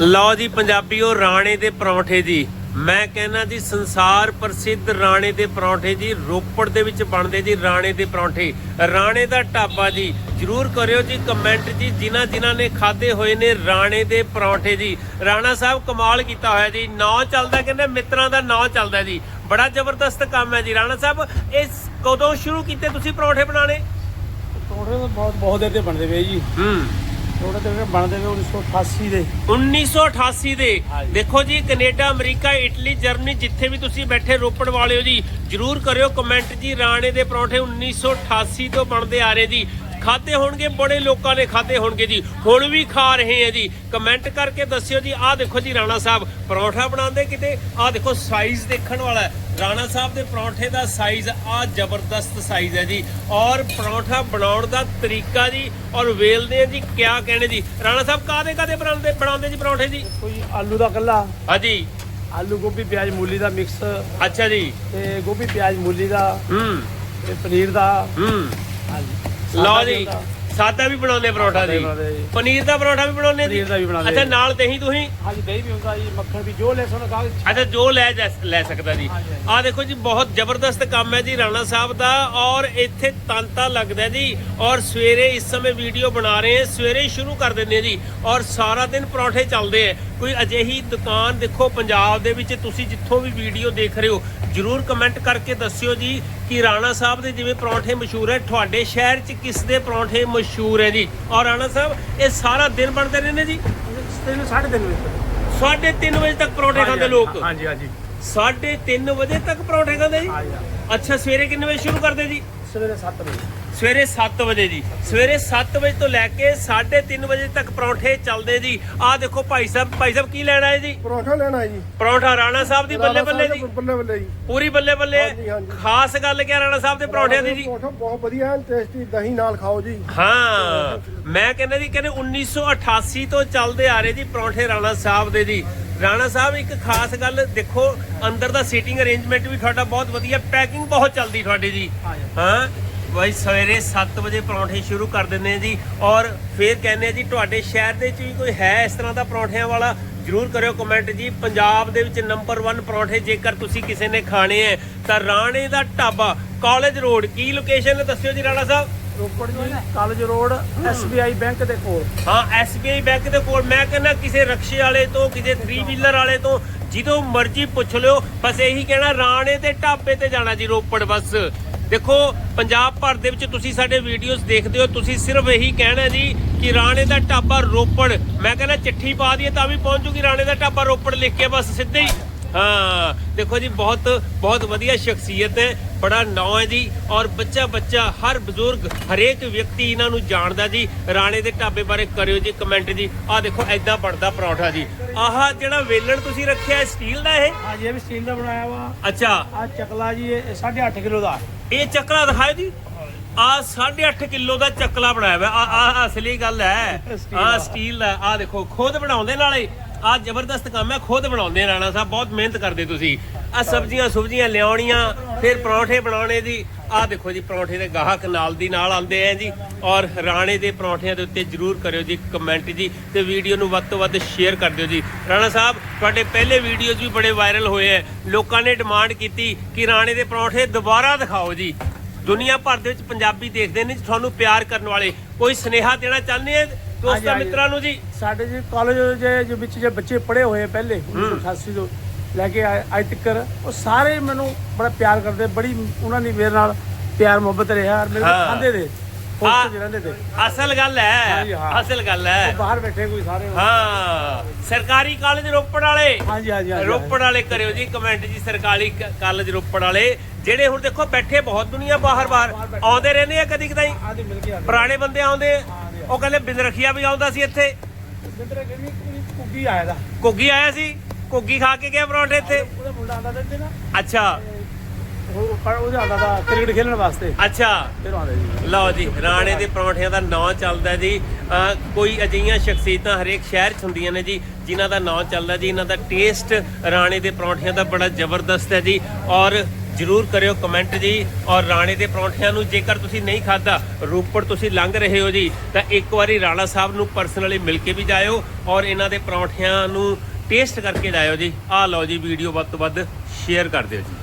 ਲਓ ਜੀ ਪੰਜਾਬੀਓ ਰਾਣੇ ਦੇ ਪਰੌਂਠੇ ਜੀ। ਮੈਂ ਕਹਿੰਦਾ ਜੀ ਸੰਸਾਰ ਪ੍ਰਸਿੱਧ ਰਾਣੇ ਦੇ ਪਰੌਂਠੇ ਜੀ ਰੋਪੜ ਦੇ ਵਿੱਚ ਬਣਦੇ ਜੀ ਰਾਣੇ ਦੇ ਪਰੌਂਠੇ। ਰਾਣੇ ਦਾ ਢਾਬਾ ਜੀ ਜਰੂਰ ਕਰਿਓ ਜੀ ਕਮੈਂਟ ਜੀ ਜਿਨ੍ਹਾਂ ਜਿਨ੍ਹਾਂ ਨੇ ਖਾਦੇ ਹੋਏ ਨੇ ਰਾਣੇ ਦੇ ਪਰੌਂਠੇ ਜੀ। ਰਾਣਾ ਸਾਹਿਬ ਕਮਾਲ ਕੀਤਾ ਹੋਇਆ ਜੀ ਨਾਂ ਚੱਲਦਾ ਕਹਿੰਦੇ ਮਿੱਤਰਾਂ ਦਾ ਨਾਂ ਚੱਲਦਾ ਜੀ। ਬੜਾ ਜ਼ਬਰਦਸਤ ਕੰਮ ਹੈ ਜੀ। ਰਾਣਾ ਸਾਹਿਬ ਇਸ ਕਦੋਂ ਸ਼ੁਰੂ ਕੀਤੇ ਤੁਸੀਂ ਪਰੌਂਠੇ ਬਣਾਉਣੇ? ਪਰੌਂਠੇ ਬਹੁਤ ਬਹੁਤ ਦੇਰ ਤੇ ਬਣਦੇ ਪਏ ਜੀ। ਹੂੰ। ਬਣਦੇ ਪਏ 1988 ਦੇ। 1988 ਦੇ। ਦੇਖੋ ਜੀ ਕੈਨੇਡਾ ਅਮਰੀਕਾ ਇਟਲੀ ਜਰਮਨੀ ਜਿੱਥੇ ਵੀ ਤੁਸੀਂ ਬੈਠੇ ਰੋਪੜ ਵਾਲਿਓ ਜੀ ਜਰੂਰ ਕਰਿਓ ਕਮੈਂਟ ਜੀ। ਰਾਣੇ ਦੇ ਪਰੌਂਠੇ 1988 ਤੋਂ ਬਣਦੇ ਆ ਰਹੇ ਜੀ। ਖਾਦੇ ਹੋਣਗੇ ਬੜੇ ਲੋਕਾਂ ਨੇ ਖਾਦੇ ਹੋਣਗੇ ਜੀ। ਹੁਣ ਵੀ ਖਾ ਰਹੇ ਆ ਜੀ। ਕਮੈਂਟ ਕਰਕੇ ਦੱਸਿਓ ਜੀ ਆਹ ਦੇਖੋ ਜੀ ਰਾਣਾ ਸਾਹਿਬ ਪਰੌਂਠਾ ਬਣਾਉਂਦੇ ਕਿਤੇ? ਆਹ ਦੇਖੋ ਸਾਈਜ਼ ਦੇਖਣ ਵਾਲਾ ਰਾਣਾ ਸਾਹਿਬ ਦੇ ਪਰੌਂਠੇ ਦਾ ਸਾਈਜ਼ ਆ ਜ਼ਬਰਦਸਤ ਸਾਈਜ਼ ਹੈ ਜੀ। ਔਰ ਪਰੌਂਠਾ ਬਣਾਉਣ ਦਾ ਤਰੀਕਾ ਜੀ ਔਰ ਵੇਲਦੇ ਆ ਜੀ ਕਿਆ ਕਹਿਣੇ ਜੀ। ਰਾਣਾ ਸਾਹਿਬ ਕਾਦੇ ਕਾਦੇ ਬਣਾਉਂਦੇ ਬਣਾਉਂਦੇ ਜੀ ਪਰੌਂਠੇ ਜੀ? ਕੋਈ ਆਲੂ ਦਾ ਕੱਲਾ। ਹਾਂਜੀ। ਆਲੂ ਗੋਭੀ ਪਿਆਜ਼ ਮੂਲੀ ਦਾ ਮਿਕਸ ਅੱਛਾ ਜੀ। ਤੇ ਗੋਭੀ ਪਿਆਜ਼ ਮੂਲੀ ਦਾ। ਹੂੰ। ਤੇ ਪਨੀਰ ਦਾ। ਹੂੰ। ਹਾਂਜੀ। ਲਓ ਜੀ। ਸਾਦਾ ਵੀ ਬਣਾਉਂਦੇ ਪਰੌਂਠਾ ਜੀ। ਸਾਦਾ ਬਣਾਉਂਦੇ ਜੀ। ਪਨੀਰ ਦਾ ਪਰੌਂਠਾ ਵੀ ਬਣਾਉਂਦੇ ਜੀ? ਪਨੀਰ ਦਾ ਵੀ ਬਣਾਉਂਦੇ ਅੱਛਾ ਜੀ। ਨਾਲ ਦਹੀਂ ਤੁਸੀਂ? ਹਾਂਜੀ ਦਹੀਂ ਵੀ ਹੁੰਦਾ ਜੀ ਮੱਖਣ ਵੀ ਜੋ ਲੈ ਸੋਣਾ ਕਾਗਜ਼ ਅੱਛਾ ਜੋ ਲੈ ਜਾ- ਲੈ ਸਕਦਾ ਜੀ। ਹਾਂਜੀ, ਦੇਖੋ ਜੀ ਬਹੁਤ ਜ਼ਬਰਦਸਤ ਕੰਮ ਹੈ ਜੀ ਰਾਣਾ ਸਾਹਿਬ ਦਾ ਔਰ ਇੱਥੇ ਤਾਂਤਾ ਲੱਗਦਾ ਜੀ। ਔਰ ਸਵੇਰੇ ਇਸ ਸਮੇਂ ਵੀਡੀਓ ਬਣਾ ਰਹੇ ਹਾਂ ਸਵੇਰੇ ਹੀ ਸ਼ੁਰੂ ਕਰ ਦਿੰਦੇ ਹਾਂ ਜੀ। ਔਰ ਸਾਰਾ ਦਿਨ ਪਰੌਂਠੇ ਚੱਲਦੇ ਆ। ਕੋਈ ਅਜਿਹੀ ਦੁਕਾਨ ਦੇਖੋ ਪੰਜਾਬ ਦੇ ਵਿੱਚ ਤੁਸੀਂ ਜਿੱਥੋਂ ਵੀ ਵੀਡੀਓ ਦੇਖ ਰਹੇ ਹੋ ਜਰੂਰ ਕਮੈਂਟ ਕਰਕੇ ਦੱਸਿਓ ਜੀ। ਕਿ ਰਾਣਾ ਸਾਹਿਬ ਦੇ ਜਿਵੇਂ ਪਰੌਂਠੇ ਮਸ਼ਹੂਰ ਹੈ ਤੁਹਾਡੇ ਸ਼ਹਿਰ 'ਚ ਕਿਸ ਦੇ ਪਰੌਂਠੇ ਮਸ਼ਹੂਰ ਹੈ ਜੀ? ਔਰ ਰਾਣਾ ਸਾਹਿਬ ਇਹ ਸਾਰਾ ਦਿਨ ਬਣਦੇ ਰਹਿੰਦੇ ਜੀ? ਤਿੰਨ ਸਾਢੇ ਤਿੰਨ ਵਜੇ ਸਾਢੇ ਤਿੰਨ ਵਜੇ ਤੱਕ ਪਰੌਂਠੇ ਖਾਂਦੇ ਲੋਕ? ਹਾਂਜੀ ਹਾਂਜੀ। ਸਾਢੇ ਤਿੰਨ ਵਜੇ ਤੱਕ ਪਰੌਂਠੇ ਖਾਂਦੇ ਜੀ? ਅੱਛਾ ਸਵੇਰੇ ਕਿੰਨੇ ਵਜੇ ਸ਼ੁਰੂ ਕਰਦੇ ਜੀ? ਸਵੇਰੇ 7 ਵਜੇ। ਸਵੇਰੇ 7 ਵਜੇ ਜੀ। ਸਵੇਰੇ 7 ਵਜੇ ਤੋਂ ਲੈ ਕੇ 3:30 ਵਜੇ ਤੱਕ ਪਰੌਂਠੇ ਚੱਲਦੇ ਜੀ। ਆਹ ਦੇਖੋ ਭਾਈ ਸਾਹਿਬ ਭਾਈ ਸਾਹਿਬ ਕੀ ਲੈਣਾ ਹੈ ਜੀ? ਪਰੌਂਠਾ ਲੈਣਾ ਹੈ ਜੀ। ਪਰੌਂਠਾ ਰਾਣਾ ਸਾਹਿਬ ਦੀ ਬੱਲੇ ਬੱਲੇ ਜੀ। ਬੱਲੇ ਬੱਲੇ ਜੀ। ਪੂਰੀ ਬੱਲੇ ਬੱਲੇ। ਖਾਸ ਗੱਲ ਕਿਆ ਰਾਣਾ ਸਾਹਿਬ ਦੇ ਪਰੌਂਠਿਆਂ ਦੀ ਜੀ? ਪਰੌਂਠਾ ਬਹੁਤ ਵਧੀਆ ਹੈ ਟੇਸਟੀ ਦਹੀਂ ਨਾਲ ਖਾਓ ਜੀ। ਹਾਂ ਮੈਂ ਕਹਿੰਦਾ ਜੀ ਕਹਿੰਦੇ 1988 ਤੋਂ ਚੱਲਦੇ ਆ ਰਹੇ ਜੀ ਪਰੌਂਠੇ ਰਾਣਾ ਸਾਹਿਬ ਦੇ ਜੀ। ਰਾਣਾ ਸਾਹਿਬ ਇੱਕ ਖਾਸ ਗੱਲ ਦੇਖੋ ਅੰਦਰ ਦਾ ਸੀਟਿੰਗ ਅਰੇਂਜਮੈਂਟ ਵੀ ਤੁਹਾਡਾ ਬਹੁਤ ਵਧੀਆ ਪੈਕਿੰਗ ਬਹੁਤ ਚੱਲਦੀ ਤੁਹਾਡੀ ਜੀ। ਹਾਂ ਬਾਈ ਸਵੇਰੇ 7 ਵਜੇ ਪਰੌਂਠੇ ਸ਼ੁਰੂ ਕਰ ਦਿੰਦੇ ਆ ਜੀ ਔਰ ਫਿਰ ਕਹਿੰਦੇ ਆ ਜੀ ਤੁਹਾਡੇ ਸ਼ਹਿਰ ਦੇ ਵਿੱਚ ਵੀ ਕੋਈ ਹੈ ਇਸ ਤਰ੍ਹਾਂ ਦਾ ਪਰੌਂਠਿਆਂ ਵਾਲਾ? ਜਰੂਰ ਕਰਿਓ ਕਮੈਂਟ ਜੀ। ਪੰਜਾਬ ਦੇ ਵਿੱਚ ਨੰਬਰ 1 ਪਰੌਂਠੇ ਜੇਕਰ ਤੁਸੀਂ ਕਿਸੇ ਨੇ ਖਾਣੇ ਹੈ ਤਾਂ ਰਾਣੇ ਦਾ ਢਾਬਾ ਕਾਲਜ ਰੋਡ ਕੀ ਲੋਕੇਸ਼ਨ ਹੈ ਦੱਸਿਓ ਜੀ ਰਾਣਾ ਸਾਹਿਬ? ਰੋਪੜ ਜੀ ਕਾਲਜ ਰੋਡ SBI ਬੈਂਕ ਦੇ ਕੋਲ। ਹਾਂ SBI ਬੈਂਕ ਦੇ ਕੋਲ। ਮੈਂ ਕਹਿੰਦਾ ਕਿਸੇ ਰਕਸ਼ੇ ਵਾਲੇ ਤੋਂ ਕਿਸੇ 3 ਵੀਲਰ ਵਾਲੇ ਤੋਂ ਜਦੋਂ ਮਰਜ਼ੀ ਪੁੱਛ ਲਿਓ। ਬਸ ਇਹੀ ਕਹਿਣਾ ਰਾਣੇ ਤੇ ਢਾਬੇ ਤੇ ਜਾਣਾ ਜੀ ਰੋਪੜ ਬਸ। ਦੇਖੋ ਪੰਜਾਬ ਭਰ ਦੇ ਵਿੱਚ ਤੁਸੀਂ ਸਾਡੇ ਵੀਡੀਓਜ਼ ਦੇਖਦੇ ਹੋ ਤੁਸੀਂ ਸਿਰਫ ਇਹੀ ਕਹਿਣਾ ਜੀ ਕਿ ਰਾਣੇ ਦਾ ਢਾਬਾ ਰੋਪੜ। ਮੈਂ ਕਹਿੰਦਾ ਚਿੱਠੀ ਪਾ ਦਈਏ ਤਾਂ ਵੀ ਪਹੁੰਚ ਜੂਗੀ ਰਾਣੇ ਦਾ ਢਾਬਾ ਰੋਪੜ ਲਿਖ ਕੇ ਬਸ ਸਿੱਧੇ ਹੀ। ਹਾਂ ਦੇਖੋ ਜੀ ਬਹੁਤ ਬਹੁਤ ਵਧੀਆ ਸ਼ਖਸੀਅਤ ਹੈ ਬੜਾ ਨਾਂ ਹੈ ਜੀ ਔਰ ਬੱਚਾ ਬੱਚਾ ਹਰ ਬਜ਼ੁਰਗ ਹਰੇਕ ਵਿਅਕਤੀ ਇਹਨਾਂ ਨੂੰ ਜਾਣਦਾ ਜੀ ਰਾਣੇ ਦੇ ਢਾਬੇ ਬਾਰੇ ਕਰਿਓ ਜੀ ਕਮੈਂਟ ਜੀ। ਆਹ ਦੇਖੋ ਐਦਾਂ ਬਣਦਾ ਪਰੌਂਠਾ ਜੀ। ਆਹ ਜਿਹੜਾ ਵੇਲਣ ਤੁਸੀਂ ਰੱਖਿਆ ਸਟੀਲ ਦਾ ਇਹ? ਹਾਂਜੀ ਇਹ ਵੀ ਸਟੀਲ ਦਾ ਬਣਾਇਆ ਵਾ। ਅੱਛਾ। ਆ ਚਕਲਾ ਜੀ ਇਹ 8.5 ਕਿਲੋ ਦਾ। ਇਹ ਚੱਕਲਾ ਦਿਖਾਓ ਜੀ। ਆ 8.5 ਕਿਲੋ ਦਾ ਚੱਕਲਾ ਬਣਾਇਆ ਹੋਇਆ। ਆ ਅਸਲੀ ਗੱਲ ਹੈ। ਆ ਦਾ। ਸਟੀਲ ਦਾ। ਆ ਦੇਖੋ ਖੁਦ ਬਣਾਉਂਦੇ ਨਾਲੇ ਆ ਜ਼ਬਰਦਸਤ ਕੰਮ ਹੈ। ਖੁਦ ਬਣਾਉਂਦੇ ਰਾਣਾ ਸਾਹਿਬ ਬਹੁਤ ਮਿਹਨਤ ਕਰਦੇ ਤੁਸੀਂ। ਆ ਸਬਜ਼ੀਆਂ ਸੁਬਜ਼ੀਆਂ ਲਿਆਉਣੀਆਂ ਫਿਰ ਪਰੌਂਠੇ ਬਣਾਉਣੇ ਜੀ ਆ ਦੇਖੋ ਜੀ ਪਰੌਂਠੇ ਦੇ ਗਾਹਕ ਨਾਲ ਦੀ ਨਾਲ ਆਉਂਦੇ ਆ ਜੀ। ਔਰ ਰਾਣੇ ਦੇ ਪਰੌਂਠਿਆਂ ਦੇ ਉੱਤੇ ਜਰੂਰ ਕਰਿਓ ਜੀ ਕਮੈਂਟ ਜੀ ਤੇ ਵੀਡੀਓ ਨੂੰ ਵੱਧ ਤੋਂ ਵੱਧ ਸ਼ੇਅਰ ਕਰ ਦਿਓ ਜੀ। ਰਾਣਾ ਸਾਹਿਬ ਤੁਹਾਡੇ ਪਹਿਲੇ ਵੀਡੀਓਜ਼ ਵੀ ਬੜੇ ਵਾਇਰਲ ਹੋਏ ਆ। ਲੋਕਾਂ ਨੇ ਡਿਮਾਂਡ ਕੀਤੀ ਕਿ ਰਾਣੇ ਦੇ ਪਰੌਂਠੇ ਦੁਬਾਰਾ ਦਿਖਾਓ ਜੀ। ਦੁਨੀਆ ਭਰ ਦੇ ਵਿੱਚ ਪੰਜਾਬੀ ਦੇਖਦੇ ਨੇ ਤੁਹਾਨੂੰ ਪਿਆਰ ਕਰਨ ਵਾਲੇ। ਕੋਈ ਸਨੇਹਾ ਦੇਣਾ ਚਾਹੁੰਦੇ ਆ ਦੋਸਤਾਂ। ਮਿੱਤਰਾਂ ਨੂੰ ਜੀ? ਸਾਡੇ ਜੀ ਕਾਲਜ ਦੇ ਵਿੱਚ ਜੇ ਬੱਚੇ ਪੜ੍ਹੇ ਹੋਏ ਪਹਿਲੇ 1988 ਤੋਂ ਲੈ ਕੇ ਅੱਜ ਤੱਕ ਉਹ ਸਾਰੇ ਮੈਨੂੰ ਬੜਾ ਪਿਆਰ ਕਰਦੇ ਬੜੀ ਉਹਨਾਂ ਦੀ ਮੇਰੇ ਨਾਲ ਪਿਆਰ ਮੁਹੱਬਤ ਰਿਹਾ ਔਰ ਮੇਰੇ ਕੋਲ। ਖਾਂਦੇ ਦੇ ਰਹਿੰਦੇ ਤੇ ਅਸਲ ਗੱਲ ਹੈ ਹਾਂਜੀ, ਹਾਂ। ਅਸਲ ਗੱਲ ਹੈ। ਉਹ ਬਾਹਰ ਬੈਠੇ ਕੋਈ ਸਾਰੇ ਹਾਂ ਸਰਕਾਰੀ ਕਾਲਜ ਰੋਪੜ ਵਾਲੇ। ਹਾਂਜੀ ਹਾਂਜੀ ਹਾਂਜੀ ਰੋਪੜ ਵਾਲੇ ਕਰਿਓ ਜੀ ਕਮੈਂਟ ਜੀ ਸਰਕਾਰੀ ਕ- ਕਾਲਜ ਰੋਪੜ ਵਾਲੇ। ਜਿਹੜੇ ਹੁਣ ਦੇਖੋ ਬੈਠੇ ਬਹੁਤ ਦੁਨੀਆ ਬਾਹਰ ਬਾਹਰ ਆਉਂਦੇ ਰਹਿੰਦੇ ਆ ਕਦੀ ਕਦਾਈ। ਆਦੀ ਮਿਲ ਕੇ ਆਦੇ ਪੁਰਾਣੇ ਬੰਦੇ ਆਉਂਦੇ। ਉਹ ਕਹਿੰਦੇ ਬਿੰਦਰਖੀਆ ਵੀ ਆਉਂਦਾ ਸੀ ਇੱਥੇ। ਕੁੜੀ ਕੁੱਗੀ ਆਇਆ ਦਾ। ਘੁੱਗੀ ਆਇਆ ਸੀ। ਘੁੱਗੀ ਖਾ ਕੇ ਗਿਆ ਪਰੌਂਠੇ ਇੱਥੇ? ਉਹਦਾ ਮੁੰਡਾ ਆਂਦਾ ਤੇ ਨਾ। ਅੱਛਾ। ਬੜਾ ਜ਼ਬਰਦਸਤ ਹੈ ਜੀ। ਔਰ ਜਰੂਰ ਕਰਿਓ ਕਮੈਂਟ ਜੀ। ਔਰ ਰਾਣੇ ਦੇ ਪਰੌਂਠਿਆਂ ਨੂੰ ਜੇਕਰ ਤੁਸੀਂ ਨਹੀਂ ਖਾਦਾ ਰੋਪੜ ਤੁਸੀਂ ਲੰਘ ਰਹੇ ਹੋ ਜੀ ਤਾਂ ਇੱਕ ਵਾਰੀ ਰਾਣਾ ਸਾਹਿਬ ਨੂੰ ਪਰਸਨਲੀ ਮਿਲ ਕੇ ਵੀ ਜਾਇਓ। ਔਰ ਇਹਨਾਂ ਦੇ ਪਰੌਂਠਿਆਂ ਨੂੰ ਟੇਸਟ ਕਰਕੇ ਲਾਇਓ ਜੀ। ਆਹ ਲਓ ਜੀ ਵੀਡੀਓ ਵੱਧ ਤੋਂ ਵੱਧ ਸ਼ੇਅਰ ਕਰ ਦਿਓ ਜੀ।